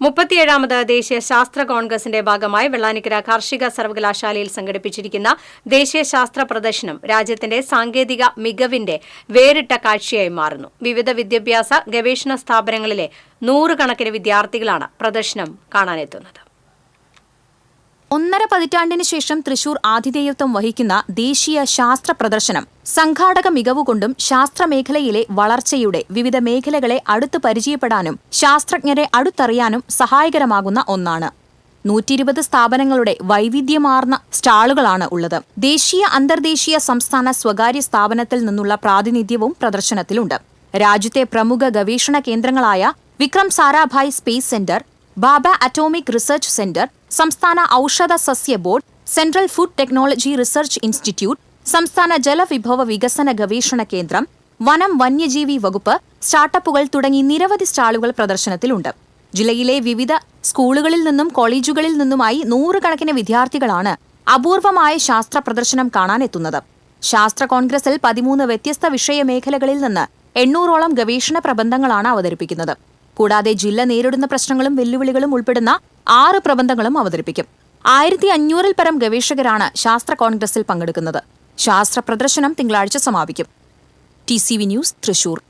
മുപ്പത്തിയേഴാമത് ദേശീയ ശാസ്ത്ര കോൺഗ്രസിന്റെ ഭാഗമായി വെള്ളാനിക്കര കാർഷിക സർവകലാശാലയിൽ സംഘടിപ്പിച്ചിരിക്കുന്ന ദേശീയ ശാസ്ത്ര പ്രദർശനം രാജ്യത്തിന്റെ സാങ്കേതിക മികവിന്റെ വേറിട്ട കാഴ്ചയായി മാറുന്നു. വിവിധ വിദ്യാഭ്യാസ ഗവേഷണ സ്ഥാപനങ്ങളിലെ നൂറുകണക്കിന് വിദ്യാർത്ഥികളാണ് പ്രദർശനം കാണാനെത്തുന്നത്. ഒന്നര പതിറ്റാണ്ടിന് ശേഷം തൃശൂർ ആതിഥേയത്വം വഹിക്കുന്ന ദേശീയ ശാസ്ത്ര പ്രദർശനം. സംഘാടക മികവുകൊണ്ടും ശാസ്ത്രമേഖലയിലെ വളർച്ചയുടെ വിവിധ മേഖലകളെ അടുത്ത് പരിചയപ്പെടാനും ശാസ്ത്രജ്ഞരെ അടുത്തറിയാനും സഹായകരമാകുന്ന ഒന്നാണ്. നൂറ്റിയിരുപത് സ്ഥാപനങ്ങളുടെ വൈവിധ്യമാർന്ന സ്റ്റാളുകളാണ് ഉള്ളത്. ദേശീയ അന്തർദേശീയ സംസ്ഥാന സ്വകാര്യ സ്ഥാപനത്തിൽ നിന്നുള്ള പ്രാതിനിധ്യവും പ്രദർശനത്തിലുണ്ട്. രാജ്യത്തെ പ്രമുഖ ഗവേഷണ കേന്ദ്രങ്ങളായ Vikram Sarabhai space centre Bhabha atomic research centre സംസ്ഥാന ഔഷധ സസ്യ board central food technology research institute സംസ്ഥാന ജലവിഭവ വികസന ഗവേഷണ കേന്ദ്രം വനം വന്യജീവി വകുപ്പ് സ്റ്റാർട്ടപ്പുകൾ തുടങ്ങി നിരവധി സ്റ്റാളുകൾ പ്രദർശനത്തിലുണ്ട്. ജില്ലയിലെ വിവിധ സ്കൂളുകളിൽ നിന്നും കോളേജുകളിൽ നിന്നുമായി നൂറുകണക്കിന് വിദ്യാർത്ഥികളാണ് അപൂർവമായ ശാസ്ത്ര പ്രദർശനം കാണാനെത്തുന്നത് ശാസ്ത്ര കോൺഗ്രസിൽ പതിമൂന്ന് വ്യത്യസ്ത വിഷയമേഖലകളിൽ നിന്ന് എണ്ണൂറോളം ഗവേഷണ പ്രബന്ധങ്ങളാണ് അവതരിപ്പിക്കുന്നത്. കൂടാതെ ജില്ല നേരിടുന്ന പ്രശ്നങ്ങളും വെല്ലുവിളികളും ഉൾപ്പെടുന്ന ആറ് പ്രബന്ധങ്ങളും അവതരിപ്പിക്കും. ആയിരത്തി അഞ്ഞൂറിൽ പരം ഗവേഷകരാണ് ശാസ്ത്ര കോൺഗ്രസിൽ പങ്കെടുക്കുന്നത്. ശാസ്ത്ര പ്രദർശനം തിങ്കളാഴ്ച സമാപിക്കും. T C V news Thrissur.